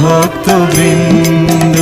ভক্তবৃন্দ।